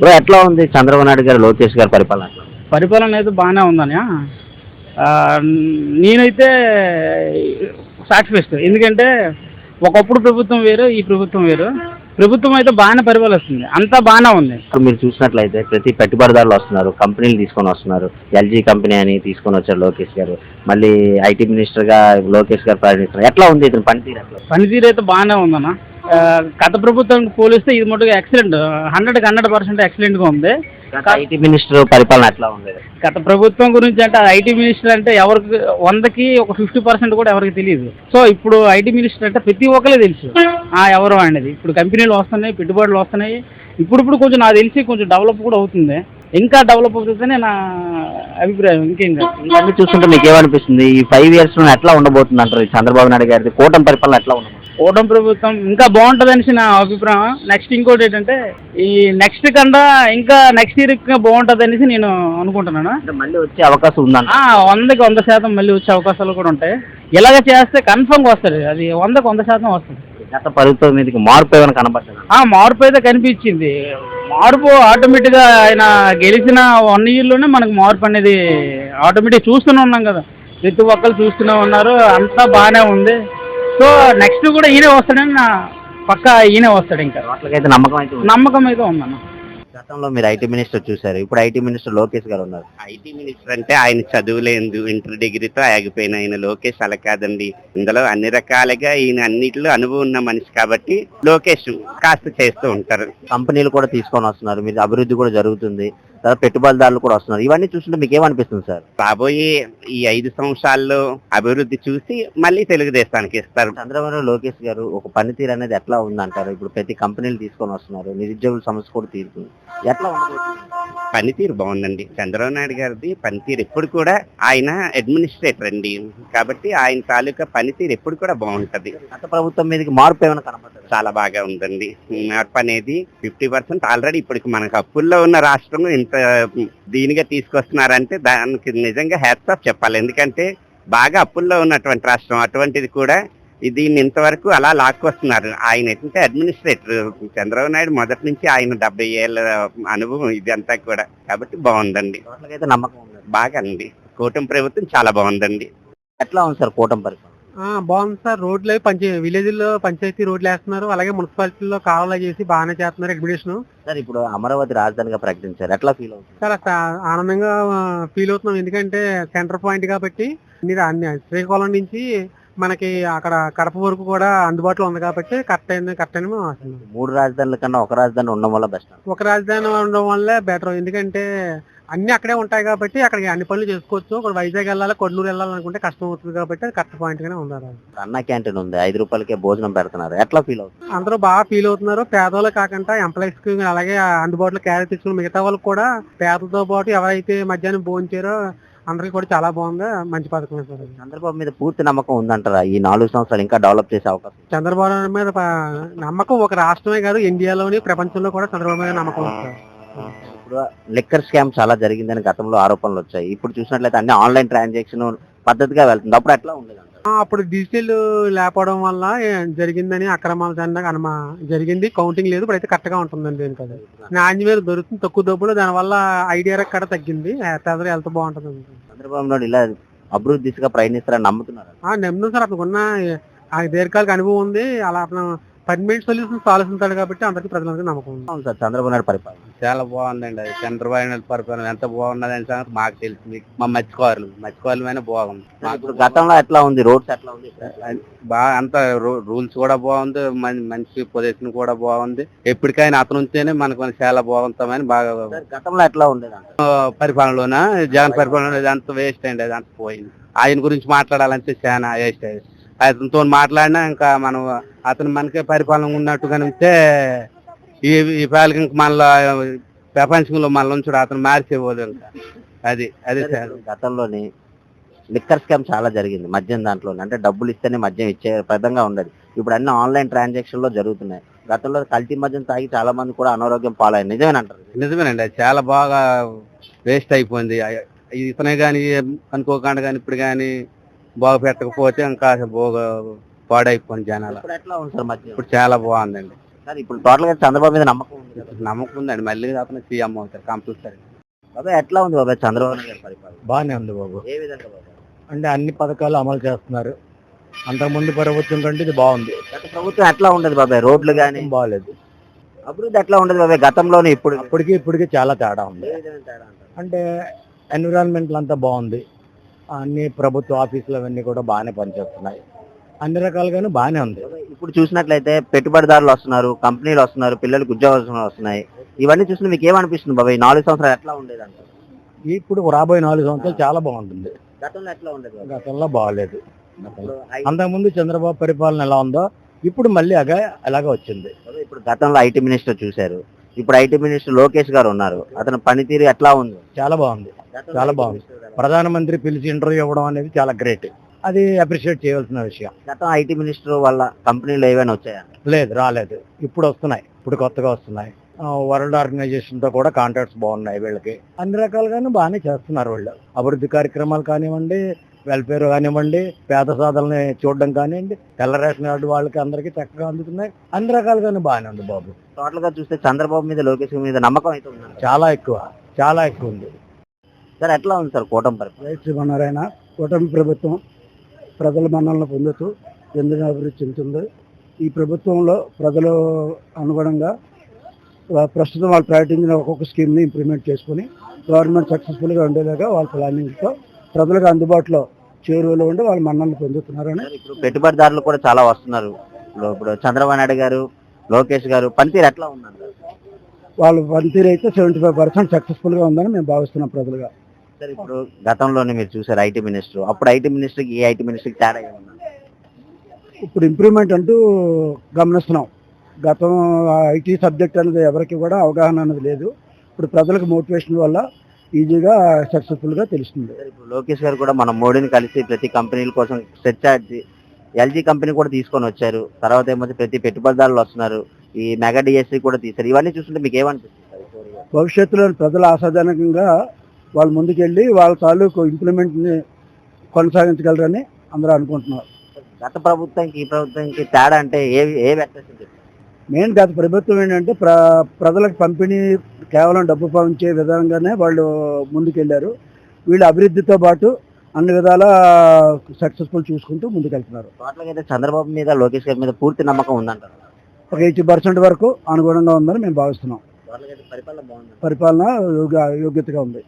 Bro ఎట్లా ఉంది చంద్రబాబు నాయుడు గారు లోకేష్ గారి పరిపాలన? పరిపాలన అయితే బాగానే ఉందని నేనైతే సాటిస్ఫైస్ట్. ఎందుకంటే ఒకప్పుడు ప్రభుత్వం వేరు ఈ ప్రభుత్వం వేరు. ప్రభుత్వం అయితే బాగానే పరిపాలిస్తుంది. అంతా బాగానే ఉంది. ఇప్పుడు మీరు చూసినట్లయితే ప్రతి పెట్టుబడిదారులు వస్తున్నారు కంపెనీలు తీసుకొని వస్తున్నారు. ఎల్జీ కంపెనీ అని తీసుకొని వచ్చారు లోకేష్ గారు. మళ్ళీ ఐటీ మినిస్టర్గా లోకేష్ గారు ప్రయాణిస్తున్నారు. ఎట్లా ఉంది ఇతని పనితీరు? పనితీరు అయితే బాగానే ఉందన్న. గత ప్రభుత్వానికి పోలిస్తే ఇది మటుకు ఎక్సలెంట్ హండ్రెడ్కి హండ్రెడ్ పర్సెంట్ ఎక్సలెంట్గా ఉంది. గత ఐటీ మినిస్టర్ పరిపాలన ఎట్లా ఉంది. గత ప్రభుత్వం గురించి అంటే ఐటీ మినిస్టర్ అంటే ఎవరికి వందకి ఒక ఫిఫ్టీ పర్సెంట్ కూడా ఎవరికి తెలియదు. సో ఇప్పుడు ఐటీ మినిస్టర్ అంటే ప్రతి ఒక్కరే తెలుసు. ఆ ఎవరు అనేది. ఇప్పుడు కంపెనీలు వస్తున్నాయి పెట్టుబడులు వస్తున్నాయి. ఇప్పుడు ఇప్పుడు కొంచెం నాకు తెలిసి కొంచెం డెవలప్ కూడా అవుతుంది. ఇంకా డెవలప్ అవుతుందనే నా అభిప్రాయం. ఇంకేం కాదు. చూస్తుంటే మీకు ఏమనిపిస్తుంది? ఈ ఫైవ్ ఇయర్స్లో ఎట్లా ఉండబోతుంది అంటారు చంద్రబాబు నాయుడు గారి కూటమి పరిపాలన ఎట్లా ఉండబోతుంది? కూటమి ప్రభుత్వం ఇంకా బాగుంటుంది అనేసి నా అభిప్రాయం. నెక్స్ట్ ఇంకోటి ఏంటంటే ఈ నెక్స్ట్ కన్నా ఇంకా నెక్స్ట్ ఇయర్ ఇంకా బాగుంటుంది అనేసి నేను అనుకుంటున్నాను. అంటే మళ్ళీ వచ్చే అవకాశం ఉందంట. ఆ, వందకి వంద శాతం మళ్ళీ వచ్చే అవకాశాలు కూడా ఉంటాయి. ఇలాగ చేస్తే కన్ఫర్మ్గా వస్తుంది. అది వందకి వంద శాతం వస్తుంది. గత ప్రభుత్వం మీదకి మార్పు ఏమైనా కనబడుతుంది ఆ మార్పు అయితే కనిపించింది. మార్పు ఆటోమేటిక్గా ఆయన గెలిచిన వన్ ఇయర్లోనే మనకు మార్పు అనేది ఆటోమేటిక్ చూస్తూనే ఉన్నాం కదా. ప్రతి ఒక్కరు చూస్తూనే ఉన్నారు. అంతా బాగానే ఉంది. సో నెక్స్ట్ కూడా ఈయనే వస్తాడని నా పక్క ఈయనే వస్తాడు ఇంకా. వాటికైతే నమ్మకం అయితే ఉంది. నమ్మకం అయితే ఉందన్న. గతంలో మీరు ఐటీ మినిస్టర్ చూశారు ఇప్పుడు ఐటీ మినిస్టర్ లోకేష్ గారు ఉన్నారు. ఐటీ మినిస్టర్ అంటే ఆయన చదువులేదు ఇంటర్ డిగ్రీతో ఆగిపోయిన ఆయన లోకేష్ అలా కాదండి. ఇందులో అన్ని రకాలుగా ఈయన అన్నిటిలో అనుభవం ఉన్న మనిషి కాబట్టి లోకేష్ కాస్త చేస్తూ ఉంటారు. కంపెనీలు కూడా తీసుకొని వస్తున్నారు మీరు అభివృద్ధి కూడా జరుగుతుంది. తర్వాత పెట్టుబడిదారులు కూడా వస్తున్నారు. ఇవన్నీ చూస్తుంటే మీకు ఏమనిపిస్తుంది సార్? రాబోయే ఈ ఐదు సంవత్సరాల్లో అభివృద్ధి చూసి మళ్ళీ తెలుగుదేశానికి ఇస్తారు. చంద్రబాబు లోకేష్ గారు ఒక పనితీరు అనేది ఎట్లా ఉందంటారు? ఇప్పుడు ప్రతి కంపెనీలు తీసుకొని వస్తున్నారు. నిరుద్యోగుల సమస్య కూడా తీరుతుంది. ఎట్లా ఉండబోతుంది? పనితీరు బాగుందండి. చంద్రబాబు నాయుడు గారిది పనితీరు ఎప్పుడు కూడా ఆయన అడ్మినిస్ట్రేటర్ అండి. కాబట్టి ఆయన తాలూకా పనితీరు ఎప్పుడు కూడా బాగుంటది. గత ప్రభుత్వం మీదకి మార్పు ఏమైనా కనబడుతుంది చాలా బాగా ఉందండి. మార్పు అనేది ఫిఫ్టీ పర్సెంట్ ఆల్రెడీ ఇప్పటికి మనకు అప్పుల్లో ఉన్న రాష్ట్రం ఇంత దీనిగా తీసుకొస్తున్నారంటే దానికి నిజంగా హ్యాట్స్ ఆఫ్ చెప్పాలి. ఎందుకంటే బాగా అప్పుల్లో ఉన్నటువంటి రాష్ట్రం. అటువంటిది కూడా దీన్ని ఇంతవరకు అలా లాక్కొస్తున్నారు. ఆయన ఏంటంటే అడ్మినిస్ట్రేటర్ చంద్రబాబు నాయుడు మొదటి నుంచి ఆయన డెబ్బై ఏళ్ళ అనుభవం ఇదంతా కూడా. కాబట్టి బాగుందండి. నమ్మకం ఉంది. బాగా అండి. కూటమి ప్రభుత్వం చాలా బాగుందండి. ఎట్లా ఉంది సార్ కూటమి పరిపాలన? ఆ, బాగుంది సార్. రోడ్లు పంచ విలేజ్లో పంచాయతీ రోడ్లు వేస్తున్నారు. అలాగే మున్సిపాలిటీలో కాలువలు చేసి బాగానే చేస్తున్నారు అడ్మినిస్ట్రేషన్ సార్ ఇప్పుడు అమరావతి రాజధానిగా ప్రకటించారు. ఎట్లా ఫీల్ అవుతుంది? చాలా సా- ఆనందంగా ఫీల్ అవుతున్నాం. ఎందుకంటే సెంటర్ పాయింట్ కాబట్టి అన్ని అన్ని శ్రీకాకుళం నుంచి మనకి అక్కడ కడప వరకు కూడా అందుబాటులో ఉంది కాబట్టి కరెక్ట్ అయింది కరెక్ట్ అని మేము ఆశిస్తున్నాం. మూడు రాజధానుల కన్నా ఒక రాజధాని ఉండడం వల్ల బెస్ట్ ఒక రాజధాని ఉండడం వల్లే బెటర్ ఎందుకంటే అన్ని అక్కడే ఉంటాయి కాబట్టి అక్కడికి అన్ని పనులు చేసుకోవచ్చు. ఇప్పుడు వైజాగ్ వెళ్ళాలి కొల్లూరు వెళ్ళాలనుకుంటే కష్టం అవుతుంది కాబట్టి అది కరెక్ట్ పాయింట్ గానే ఉన్నారు అన్న క్యాంటీన్ ఉంది ఐదు రూపాయలకే భోజనం పెడుతున్నారు. ఎట్లా ఫీల్ అవుతుంది? అందరూ బాగా ఫీల్ అవుతున్నారు. పేదవాళ్ళు కాకుండా ఎంప్లాయీస్కి అలాగే అందుబాటులో క్యారెట్ తెచ్చుకున్న మిగతా వాళ్ళకి కూడా పేదలతో పాటు ఎవరైతే మధ్యాహ్నం భోంచారో అందరికి కూడా చాలా బాగుంది? మంచి పథకం సార్. చంద్రబాబు మీద పూర్తి నమ్మకం ఉందంటారా? ఈ నాలుగు సంవత్సరాలు ఇంకా డెవలప్ చేసే అవకాశం చంద్రబాబు నాయుడు మీద ప- నమ్మకం ఒక రాష్ట్రమే కాదు ఇండియాలోని ప్రపంచంలో కూడా చంద్రబాబు మీద నమ్మకం ఉంది సార్. ఇప్పుడు లిక్కర్ స్కామ్ చాలా జరిగిందని గతంలో ఆరోపణలు వచ్చాయి. ఇప్పుడు చూసినట్లయితే అన్ని ఆన్లైన్ ట్రాన్సాక్షన్ పద్ధతిగా వెళ్తుంది. అప్పుడు ఎట్లా ఉండేది అప్పుడు డిజిటల్ లేకపోవడం వల్ల జరిగిందని అక్రమాలు అనుమా జరిగింది. కౌంటింగ్ లేదు ఇప్పుడైతే కరెక్ట్గా ఉంటుందండి దీనికి అది నాణ్యమైన దొరుకుతుంది తక్కువ డబ్బులు దానివల్ల ఐడియా కూడా తగ్గింది. పేదలు హెల్త్ బాగుంటుంది చంద్రబాబు నాయుడు ఇలా అభివృద్ధి దిశగా ప్రయాణిస్తారని నమ్ముతున్నారు? ఆ నమ్ముతాం సార్ అతనికి ఉన్న ఆ దీర్ఘకాలిక అనుభవం ఉంది. అలా అతను పర్మనెంట్ సొల్యూషన్స్ ఆలోచిస్తాడు కాబట్టి అందరికీ ప్రజలందరికీ నమ్మకం ఉంది. అవును సార్ చంద్రబాబు నాయుడు పరిపాలన. చాలా బాగుందండి అది. చంద్రబాబు నాయుడు పరిపాలన ఎంత బాగున్నదని సంగతి మాకు తెలిసింది మా మత్స్యకారులు మత్స్యకారులమైన బాగుంది. ఇప్పుడు గతంలో ఎట్లా ఉంది? రోడ్స్ ఎట్లా ఉంది? బాగా అంత రూల్స్ కూడా బాగుంది. మనిషి పొజిషన్ కూడా బాగుంది. ఎప్పటికైనా అతను ఉంటేనే మనకు చాలా బాగుంటామని బాగా సార్, గతంలో ఎట్లా ఉండేది పరిపాలనలోన? జగన్ పరిపాలన అంత వేస్ట్ అండి అది అంత పోయింది. ఆయన గురించి మాట్లాడాలంటే చాలా వేస్ట్ అయ్యింది. అతనితో మాట్లాడినా ఇంకా మనం అతను మనకే పరిపాలన ఉన్నట్టుగా ఉంటే ఈ ఈ పాలక ఇంక మళ్ళా ప్రపంచంలో మళ్ళీ ఉంచుడు అతను మార్చేపోదు ఇంకా. అది అది సార్. గతంలోని లిక్కర్ స్కామ్ చాలా జరిగింది మద్యం దాంట్లోనే. అంటే డబ్బులు ఇస్తేనే మద్యం ఇచ్చే పదంగా ఉండదు. ఇప్పుడు అన్ని ఆన్లైన్ ట్రాన్సాక్షన్లో జరుగుతున్నాయి. గతంలో కల్తీ మద్యం తాగి చాలా మంది కూడా అనారోగ్యం పాలయ్యారు. నిజమేనంటారు నిజమేనండి. అది చాలా బాగా వేస్ట్ అయిపోయింది. ఇతనే కానీ అనుకోకుండా కానీ ఇప్పుడు కానీ బాగు పెట్టకపోతే ఇంకా బాగా పాడైపోయింది జనాలు. ఇప్పుడు ఎట్లా ఉంది సార్ మద్యం ఇప్పుడు చాలా బాగుందండి. సార్ ఇప్పుడు టోటల్గా చంద్రబాబు మీద నమ్మకం ఉంది కదా? నమ్మకం ఉందండి. మళ్ళీ అతను సీఎం అవుతారు కంపల్సరీ బాబాయ్ ఎట్లా ఉంది బాబాయ్ చంద్రబాబు నాయుడు గారి పరిపాలన? బాగానే ఉంది బాబు. ఏ విధంగా బాబాయ్ అంటే అన్ని పథకాలు అమలు చేస్తున్నారు. అంతకుముందు ప్రభుత్వం కంటే ఇది బాగుంది. గత ప్రభుత్వం ఎట్లా ఉండదు బాబాయ్ రోడ్లు కానీ బాగాలేదు అభివృద్ధి ఎట్లా ఉండదు బాబాయ్ గతంలోనే ఇప్పుడు? అప్పటికి ఇప్పటికి చాలా తేడా ఉంది. ఏ విధంగా తేడా అంటారు? అంటే ఎన్విరాన్మెంట్ అంతా బాగుంది. అన్ని ప్రభుత్వ ఆఫీసులు అవన్నీ కూడా బాగానే పనిచేస్తున్నాయి. అన్ని రకాలుగాను బాగానే ఉంది. ఇప్పుడు చూసినట్లయితే పెట్టుబడిదారులు వస్తున్నారు కంపెనీలు వస్తున్నారు పిల్లలకు ఉద్యోగాలు వస్తున్నాయి. ఇవన్నీ చూసిన మీకు ఏమనిపిస్తుంది బాబాయ్? ఈ నాలుగు సంవత్సరాలు ఎట్లా ఉండేది అంటారు ఇప్పుడు రాబోయే నాలుగు సంవత్సరాలు చాలా బాగుంటుంది. గతంలో ఎట్లా ఉండేది? గతంలో బాగాలేదు. అంతకుముందు చంద్రబాబు పరిపాలన ఎలా ఉందో ఇప్పుడు మళ్ళీ అగా అలాగే వచ్చింది. ఇప్పుడు గతంలో ఐటీ మినిస్టర్ చూశారు. ఇప్పుడు ఐటీ మినిస్టర్ లోకేష్ గారు ఉన్నారు. అతని పనితీరు ఎట్లా ఉంది? చాలా బాగుంది. చాలా బాగుంది. ప్రధానమంత్రి పిలిచి ఇంటర్వ్యూ ఇవ్వడం అనేది చాలా గ్రేట్. అది అప్రిషియేట్ చేయవలసిన విషయం. గతం ఐటీ మినిస్టర్ వల్ల కంపెనీలు ఏవైనా వచ్చాయా? లేదు రాలేదు. ఇప్పుడు వస్తున్నాయి. ఇప్పుడు కొత్తగా వస్తున్నాయి. వరల్డ్ ఆర్గనైజేషన్తో కూడా కాంట్రాక్ట్స్ బాగున్నాయి వీళ్ళకి. అన్ని రకాలుగాను బాగానే చేస్తున్నారు వాళ్ళు. అభివృద్ధి కార్యక్రమాలు కానివ్వండి వెల్ఫేర్ కానివ్వండి పేద సాధనని చూడడం కానివ్వండి తెల్ల రేషన్ కార్డు వాళ్ళకి అందరికీ చక్కగా అందుతున్నాయి. అన్ని రకాలుగాను బాగానే ఉంది బాబు. టోటల్గా చూస్తే చంద్రబాబు మీద లోకేష్ మీద నమ్మకం అయితే ఉంది? చాలా ఎక్కువ చాలా ఎక్కువ ఉంది. సార్ ఎట్లా ఉంది సార్ కూటమి రైతు శ్రీమన్నారాయణ కూటమి ప్రభుత్వం ప్రజల మన్నలను పొందుతూ ఎందుకు అభివృద్ధి చెందుతుంది ఈ ప్రభుత్వంలో ప్రజలు అనుగుణంగా ప్రస్తుతం వాళ్ళు ప్రకటించిన ఒక్కొక్క స్కీమ్ని ఇంప్లిమెంట్ చేసుకుని గవర్నమెంట్ సక్సెస్ఫుల్గా ఉండేలాగా వాళ్ళ ప్లానింగ్తో ప్రజలకు అందుబాటులో చేరువలో ఉండి వాళ్ళ మన్నలను పొందుతున్నారని సార్, ఇప్పుడు పెట్టుబడిదారులు కూడా చాలా వస్తున్నారు. ఇప్పుడు ఇప్పుడు చంద్రబాబు నాయుడు గారు లోకేష్ గారు పనితీరు ఎట్లా ఉందంటారు వాళ్ళ పనితీరు అయితే సెవెంటీ ఫైవ్ పర్సెంట్ సక్సెస్ఫుల్గా ఉందని మేము భావిస్తున్నాం ప్రజలుగా. సార్ ఇప్పుడు గతంలోనే మీరు చూసారు ఐటీ మినిస్టర్. అప్పుడు ఐటీ మినిస్టర్ ఈ ఐటీ మినిస్టర్ తేడా ఏమన్నా ఇప్పుడు ఇంప్రూవ్మెంట్ అంటూ గమనిస్తున్నాం. గతం ఐటీ సబ్జెక్ట్ అనేది ఎవరికి కూడా అవగాహన అనేది లేదు. ఇప్పుడు ప్రజలకు మోటివేషన్ వల్ల ఈజీగా సక్సెస్ఫుల్గా తెలుస్తుంది. సార్, ఇప్పుడు లోకేష్ గారు కూడా మన మోడీని కలిసి ప్రతి కంపెనీల కోసం సెట్ చార్జ్ ఎల్జీ కంపెనీ కూడా తీసుకొని వచ్చారు. తర్వాత ఏమో ప్రతి పెట్టుబడిదారులు వస్తున్నారు. ఈ మెగా డిఎస్సి కూడా తీశారు. ఇవన్నీ చూస్తుంటే మీకు ఏమనిపిస్తుంది? భవిష్యత్తులో ప్రజలు ఆశాజనకంగా వాళ్ళు ముందుకెళ్ళి వాళ్ళ తాలూకు ఇంప్లిమెంట్ని కొనసాగించగలరని అందరూ అనుకుంటున్నారు. గత ప్రభుత్వానికి ఈ ప్రభుత్వానికి తేడా అంటే ఏ ఏ వ్యత్యాసం మెయిన్ గత ప్రభుత్వం ఏంటంటే ప్ర ప్రజలకు పంపిణీ కేవలం డబ్బు పంచే విధంగానే వాళ్ళు ముందుకెళ్ళారు. వీళ్ళు అభివృద్ధితో పాటు అన్ని విధాల సక్సెస్ఫుల్ చూసుకుంటూ ముందుకెళ్తున్నారు. అయితే చంద్రబాబు మీద లోకేష్ గారి మీద పూర్తి నమ్మకం ఉందంటారు? ఒక ఎయిటీ పర్సెంట్ వరకు అనుగుణంగా ఉందని మేము భావిస్తున్నాం. పరిపాలన యోగ్యతగా ఉంది.